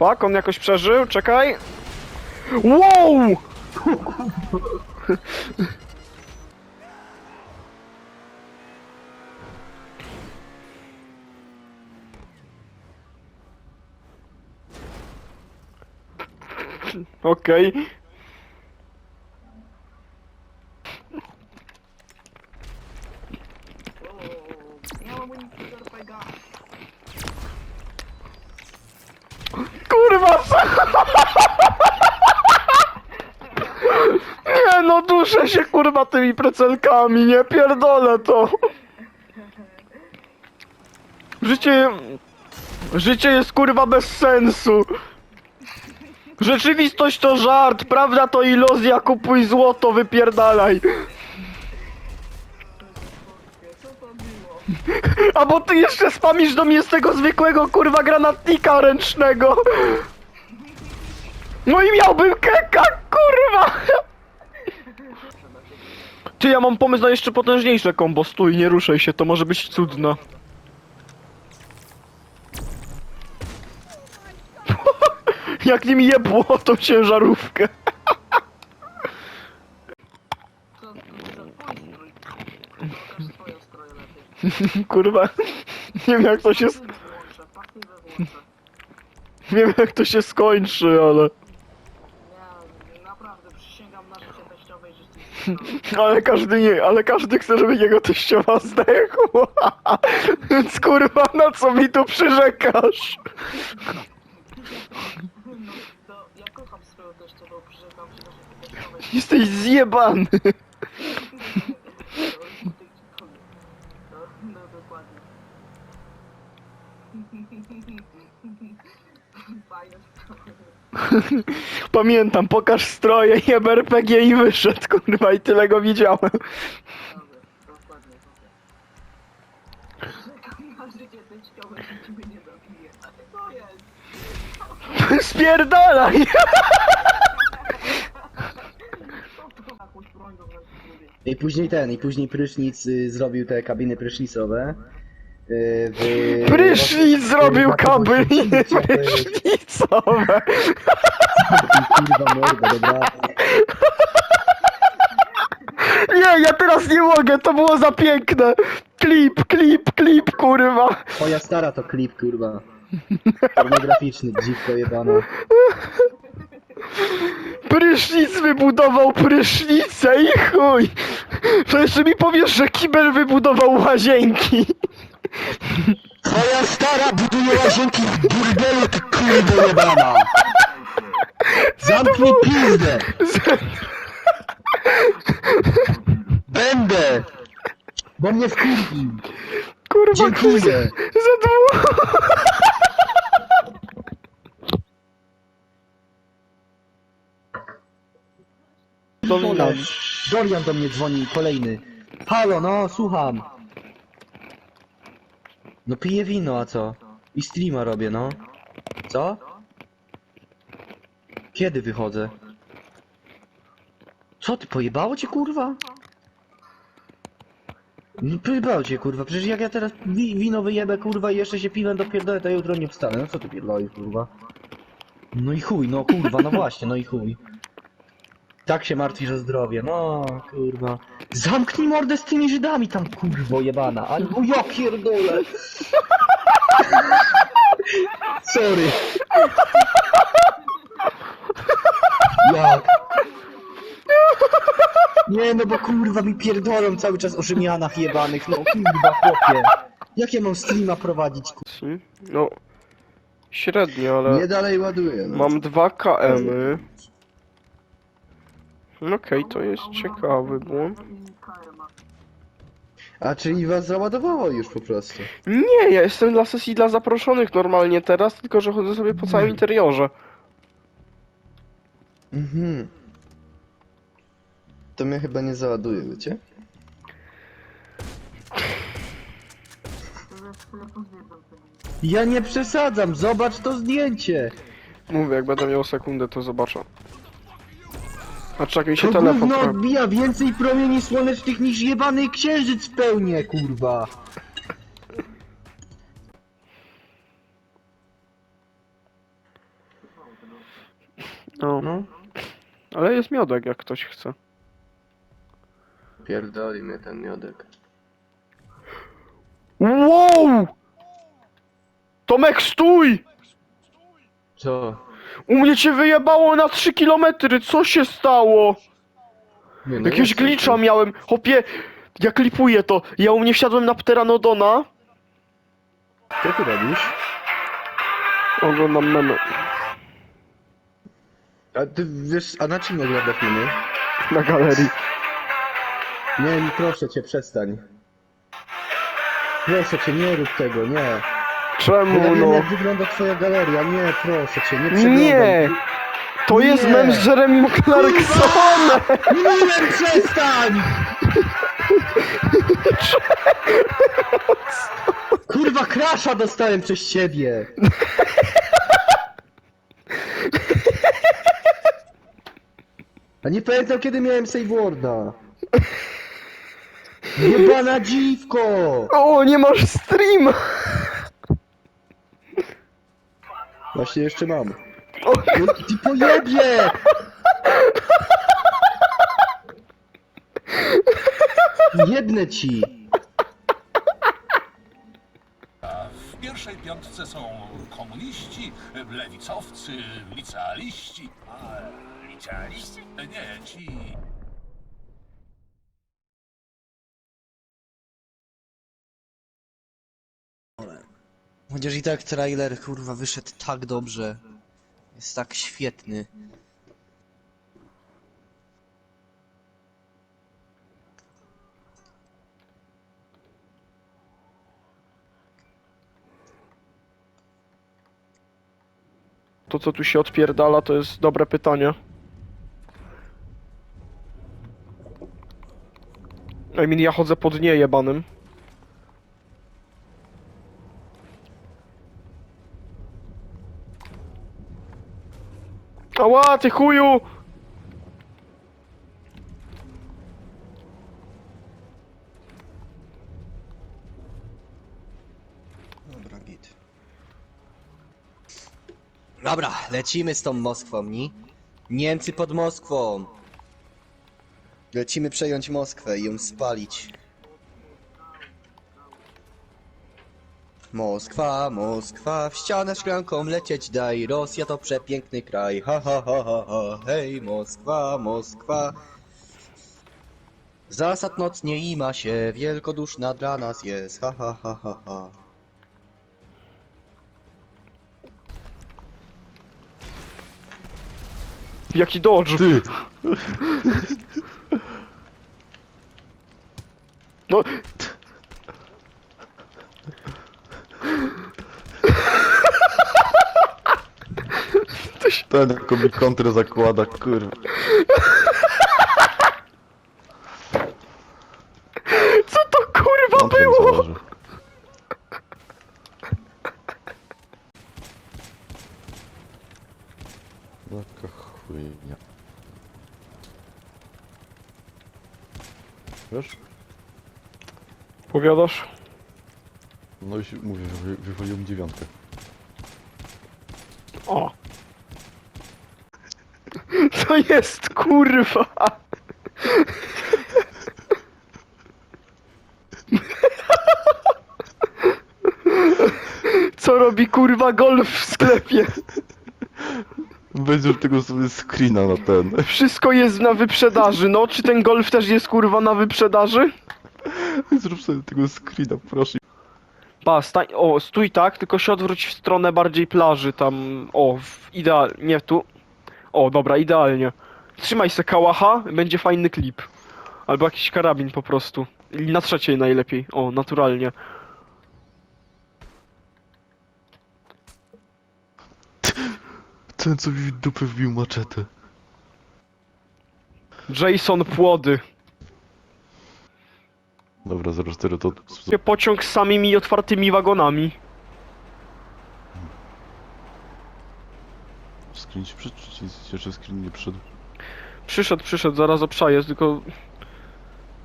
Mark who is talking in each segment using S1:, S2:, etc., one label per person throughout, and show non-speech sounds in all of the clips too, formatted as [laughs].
S1: Fuck, on jakoś przeżył, czekaj. Wow! Okej. Kurwa! co? Nie no, duszę się kurwa tymi precelkami, nie pierdolę to. Życie... Życie jest kurwa bez sensu. Rzeczywistość to żart, prawda to iluzja, kupuj złoto, wypierdalaj. A bo ty jeszcze spamisz do mnie z tego zwykłego kurwa granatnika ręcznego. No i miałbym keka, kurwa! Ty, ja mam pomysł na jeszcze potężniejsze kombo, stój, nie ruszaj się, to może być cudno. [laughs] Jak nim jebło tą ciężarówkę. [laughs] Kurwa, nie wiem jak to się, [laughs] nie wiem jak to się skończy, ale...
S2: Nie, naprawdę, przysięgam na życie teściowej, że jesteś
S1: Ale każdy nie, ale każdy chce, żeby jego teściowa zdechła. Więc kurwa, na co mi tu przyrzekasz?
S2: No ja kocham przyrzekam się.
S1: Jesteś zjebany.
S2: No, no dokładnie. Fajne sprawy. [laughs]
S1: Pamiętam, pokaż stroje i RPG i wyszedł, kurwa, i tyle go widziałem. [laughs] Spierdalaj!
S3: I później ten, i później prysznic y, zrobił te kabiny prysznicowe. Y, w...
S1: Prysznic zrobił kabiny prysznicowe.
S3: Kurwa morda, dobra.
S1: Nie, ja teraz nie mogę, to było za piękne. Klip, klip, klip, kurwa.
S3: Twoja stara to klip, kurwa. Pornograficzny, dziwko jebana.
S1: Prysznic wybudował prysznicę i chuj! To jeszcze mi powiesz, że kibel wybudował łazienki.
S3: Twoja stara buduje łazienki w burdelu, ty kurwo jebana! Zamknij pizdę! Będę! Bo mnie wkurwił!
S1: Kurwa,
S3: Dziękuję!
S1: za długo.
S3: Dorian, Dorian do mnie dzwoni, kolejny. Halo, no, słucham. No piję wino, a co? I streama robię, no. Co? Kiedy wychodzę? Co ty, pojebało cię, kurwa? No pojebało cię, kurwa, przecież jak ja teraz wi wino wyjebę, kurwa, i jeszcze się piwem dopierdolę, to jutro nie wstanę. No co ty pierdolisz, kurwa? No i chuj, no kurwa, no właśnie, no i chuj. Tak się martwisz o zdrowie, no kurwa. Zamknij mordę z tymi Żydami tam, kurwo jebana. Albo ja pierdolę. Sorry. Jak? Nie no bo kurwa mi pierdolą cały czas o Rzymianach jebanych, no kurwa chłopie. Jak ja mam streama prowadzić, kurwa?
S1: No, średnio, ale
S4: Nie dalej ładuję. No.
S1: mam dwa KM-y. No Okej, to jest ciekawy błąd.
S4: A czyli was załadowało już po prostu.
S1: Nie, ja jestem dla sesji dla zaproszonych normalnie teraz, tylko że chodzę sobie po całym interiorze.
S4: Mhm. To mnie chyba nie załaduje, wiecie?
S3: Ja nie przesadzam, zobacz to zdjęcie.
S1: Mówię, jak będę miał sekundę, to zobaczę. A czekaj, mi się
S3: To
S1: telefon
S3: gówno odbija więcej promieni słonecznych niż jebany księżyc w pełnie, kurwa.
S1: No,
S3: No.
S1: ale jest miodek, jak ktoś chce.
S4: Pierdoli mnie ten miodek.
S1: Wow! Tomek, stój!
S4: Co?
S1: U mnie cię wyjebało na 3 kilometry, co się stało?
S4: Nie, no
S1: Jakiegoś glitcha miałem, hopie, ja klipuję to. Ja u mnie wsiadłem na Pteranodona.
S4: Co ty robisz?
S1: Oglądam memy.
S4: A ty wiesz, a na czym oglądasz mnie?
S1: Na galerii.
S4: Nie, proszę cię, przestań. Proszę cię, nie rób tego, nie.
S1: Czemu no?
S4: jak wygląda twoja galeria, nie, proszę cię, nie przeglądaj.
S1: Nie! To jest
S4: Nie.
S1: mem z Jeremy Clarksonem!
S4: Mówiłem, przestań! Kurwa, krasza dostałem przez ciebie! A nie pamiętam kiedy miałem save worda. Jebana dziwko!
S1: O, nie masz streama!
S4: Właśnie jeszcze mam.
S1: O,
S4: No, ty pojebie! Jednę ci!
S5: W pierwszej piątce są komuniści, lewicowcy, licealiści. A, licealiści? Nie, ci...
S3: Chociaż i tak trailer, kurwa, wyszedł tak dobrze. Jest tak świetny.
S1: To co tu się odpierdala to jest dobre pytanie. I mean, ja chodzę pod nie jebanym. Ała, ty chuju!
S3: Dobra, git. Dobra, lecimy z tą Moskwą, ni? Niemcy pod Moskwą! Lecimy przejąć Moskwę i ją spalić. Moskwa, Moskwa, w ścianę szklanką lecieć daj, Rosja to przepiękny kraj, ha ha ha ha ha, hej Moskwa, Moskwa. Zasad noc nie ima się, wielkoduszna dla nas jest, ha ha ha ha ha.
S1: Jaki dodge!
S4: Ty!
S1: No,
S6: Ten jako mi kontrę zakłada, kurwa.
S1: co to kurwa
S6: Kontrę mi
S1: było?
S6: założył. Jaka chujnia. Wiesz?
S1: Powiadasz?
S6: No i się- mówię, wy, wywaliłem dziewiątkę.
S1: O! Co jest kurwa? Co robi kurwa golf w sklepie?
S6: Będziesz tego sobie screena na ten.
S1: Wszystko jest na wyprzedaży, no czy ten golf też jest kurwa na wyprzedaży?
S6: Zrób sobie tego screena, proszę.
S1: Pa, stań, o, stój tak, tylko się odwróć w stronę bardziej plaży, tam, o, w, ideal, nie tu. O, dobra, idealnie. Trzymaj se kałacha, będzie fajny klip. Albo jakiś karabin po prostu. I na trzeciej najlepiej, o, naturalnie.
S6: Ten co mi w dupę wbił maczetę.
S1: Jason Płody.
S6: Dobra, 04 to...
S1: Pociąg z samymi otwartymi wagonami.
S6: Screen ci przyszedł, czy jeszcze screen nie przyszedł?
S1: Przyszedł, przyszedł, zaraz obszaję, tylko...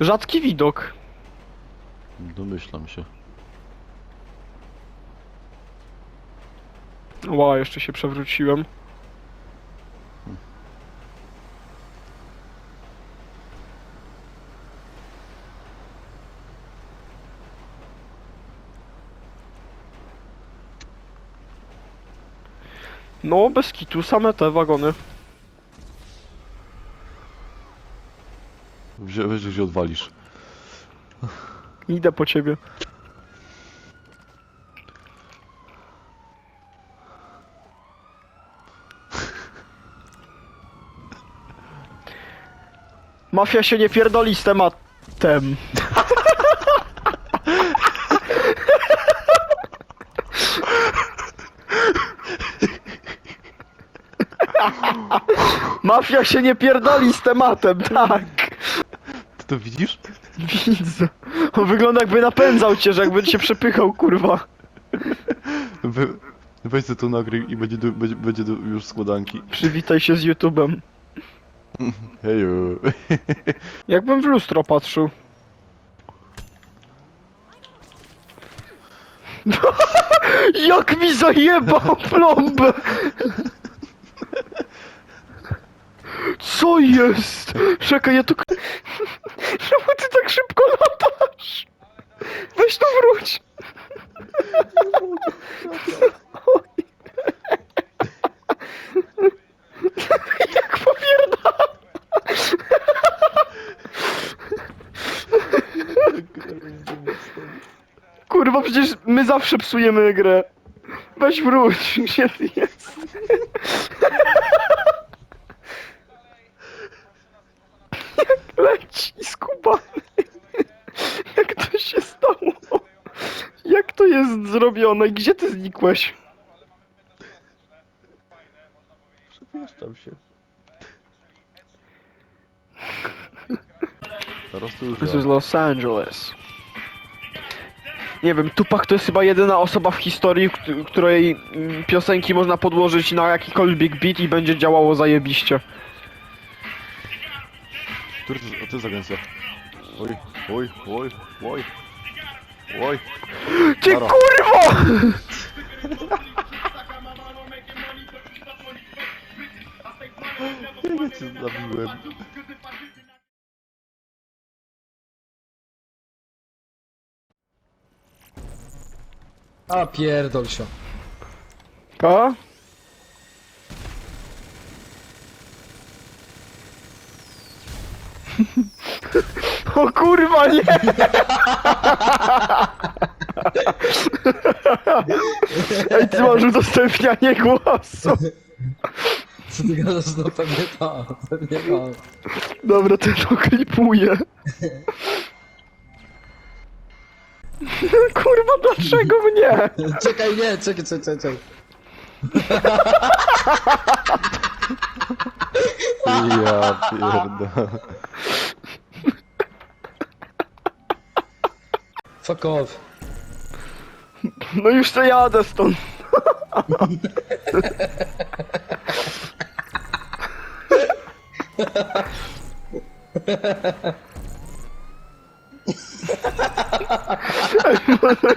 S1: Rzadki widok.
S6: Domyślam się.
S1: Ła, jeszcze się przewróciłem. No, bez kitu, same te wagony.
S6: Wzi- Weź gdzie odwalisz.
S1: Idę po ciebie. Mafia się nie pierdoli z tematem. Mafia się nie pierdoli z tematem, tak.
S6: Ty to widzisz?
S1: Widzę. On wygląda jakby napędzał cię, że jakby cię przepychał, kurwa.
S6: We, weź sobie to nagryj i będzie, będzie, będzie już składanki.
S1: Przywitaj się z YouTube'em.
S6: Heju.
S1: Jakbym w lustro patrzył. [laughs] Jak mi zajebał plombę! Co jest? Czekaj, ja tu... [laughs] Czemu ty tak szybko latasz? Weź tu wróć! Oj. [laughs] Jak popierdala! Kurwa, przecież my zawsze psujemy grę. Weź wróć, gdzie ty jest? Jak leci skubany. Jak to się stało? Jak to zrobione? Gdzie ty znikłeś?
S6: Przemieszczam się. Teraz to już
S1: This
S6: ja.
S1: is Los Angeles. Nie wiem, Tupac to jest chyba jedyna osoba w historii, kt- której mm, piosenki można podłożyć na jakikolwiek beat i będzie działało zajebiście.
S6: Który to, a to jest agencja? Oj, oj, oj, oj. Oj.
S1: Ty
S6: Dobra.
S1: kurwo!
S6: Ja cię zabiłem.
S4: A pierdol się.
S1: O kurwa nie! Ej, ty masz udostępnianie głosu.
S4: Co ty gadasz? No pewnie tak, pewnie tak.
S1: Dobra, to to klipuję. Kurwa, dlaczego mnie?
S4: Czekaj, nie, czekaj, czekaj, czekaj.
S6: Ja pierdolę.
S4: Fuck off.
S1: No już to jadę stąd.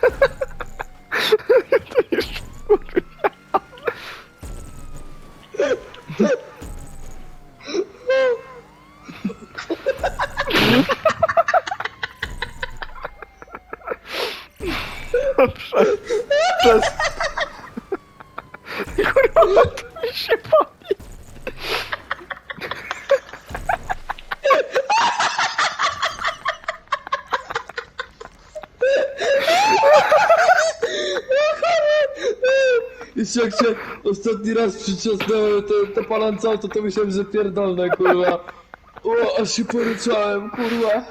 S1: [laughs] Przez... Przez... [laughs] Kurwa, to mi się pali.
S4: Jeszcze jak się ostatni raz przyciosnąłem te, te palance auto, to myślałem, że pierdolne, kurwa. O, aż się poryczałem, kurwa.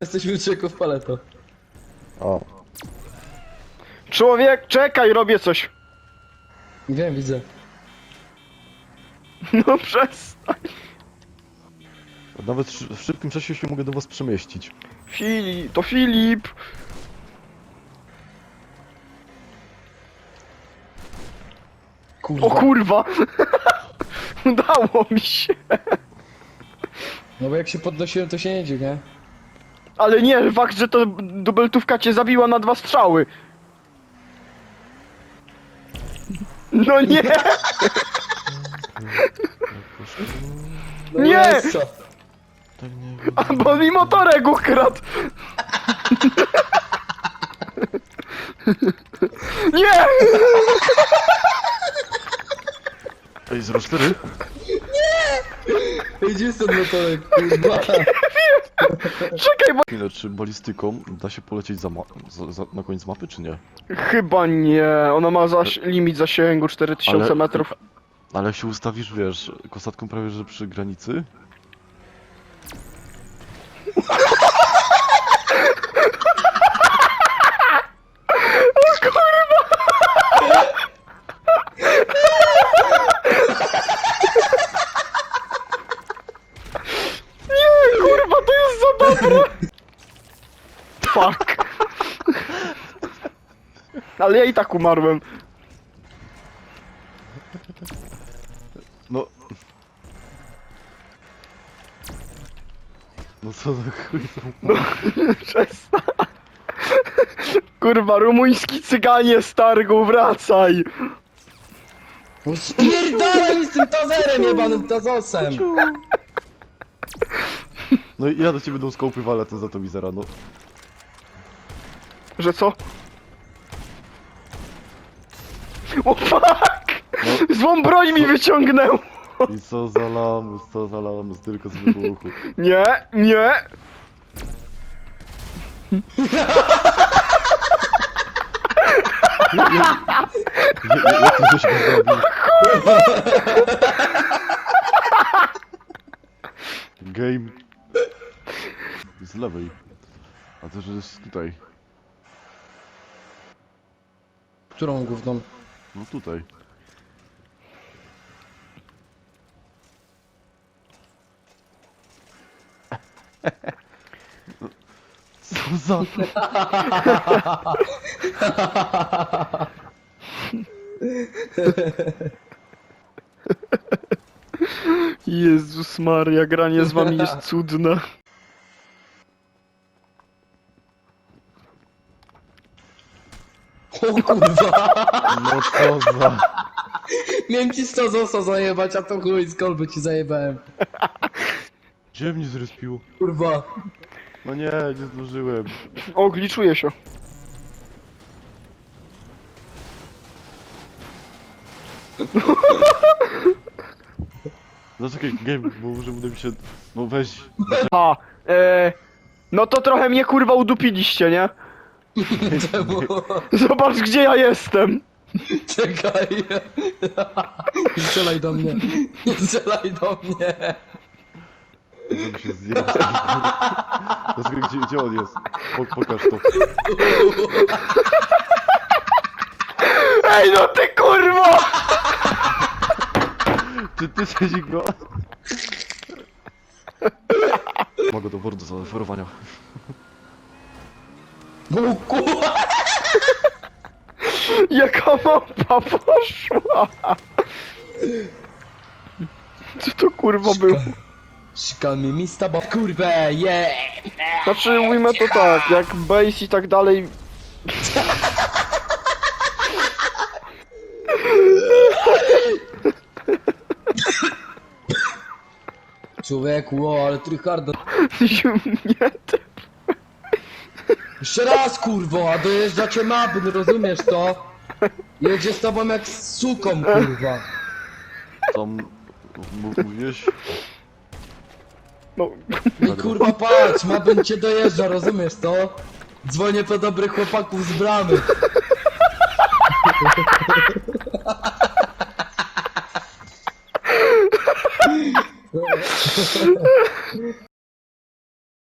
S4: Jesteśmy w paleto.
S1: Człowiek, czekaj, robię coś.
S4: Wiem, widzę. [laughs]
S1: No przestań.
S6: Nawet szy- w szybkim czasie się mogę do was przemieścić.
S1: Filip, to Filip.
S4: Kurwa.
S1: O kurwa. [laughs] Udało mi się.
S4: No bo jak się podnosiłem, to się nie dzieje, nie?
S1: Ale nie, fakt, że to dubeltówka cię zabiła na dwa strzały. No nie!
S4: No
S1: Nie!
S4: jest co?
S6: Tak nie
S1: A bo mi motorek ukradł! Nie!
S6: Ej, 04?
S4: Ej, Gdzie jest ten motorek, kurwa?
S1: Czekaj, bo...
S6: Chwilę, czy balistyką da się polecieć za ma za, za, na koniec mapy, czy nie?
S1: Chyba nie, ona ma zaś limit zasięgu 4000
S6: Ale-
S1: metrów.
S6: Ale jak się ustawisz, wiesz, kosatką prawie że przy granicy,
S1: Nie, kurwa, to jest za dobre! Fuck. Ale ja i tak umarłem.
S6: no... No co za chuj [laughs]
S1: Przestań. Kurwa, rumuński cyganie z targu, wracaj!
S4: Spierdalaj z tym tazerem jebanym tazosem!
S6: No i ja do ciebie będą skopy walę, ten za to mizera, no.
S1: Że co? O fuck! Złą broń mi wyciągnęł!
S6: I co za lamus, co za lamus, tylko z wybuchu. [laughs]
S1: Nie, nie!
S6: Je, jak ty żeś go zrobił? Game. Z lewej. A to że jest tutaj.
S4: Którą główną?
S6: No tutaj. Co za...
S1: Jezus Maria, granie z wami jest cudne.
S4: O kurwa!
S6: No za...
S4: Miałem ci z tazosa zajebać, a to chuj, z kolby ci zajebałem.
S6: Gdzie mnie zrespił?
S4: Kurwa.
S6: No nie, nie zdążyłem.
S1: O, gliczuję się.
S6: No czekaj, game, bo może uda mi się... No weź...
S1: A, e, no to trochę mnie kurwa udupiliście, nie? [laughs]
S4: Czemu?
S1: Zobacz gdzie ja jestem! [laughs]
S4: Czekaj. Strzelaj do mnie. Strzelaj do mnie.
S6: Żeby się. No czekaj, gdzie, gdzie on jest? Po, pokaż to.
S1: Ej no ty kurwa!
S6: Czy ty siedzi go? Mogę do wordu zaoferowania.
S4: O kurwa.
S1: Jaka [laughs] mapa poszła! Co to kurwa było?
S4: Szkami mi z tobą. Kurwę, je!
S1: Znaczy ujmę to tak, jak base i tak dalej...
S4: Człowieku, o, ale tryhardo.
S1: Nie, ty...
S4: Jeszcze raz, kurwo, a dojeżdżacie mapy, no rozumiesz to? Jedzie z tobą jak z suką, kurwa.
S6: Tam... Mówiłeś?
S1: No,
S4: I kurwa patrz, mapę cię dojeżdża, rozumiesz to? Dzwonię po dobrych chłopaków z bramy.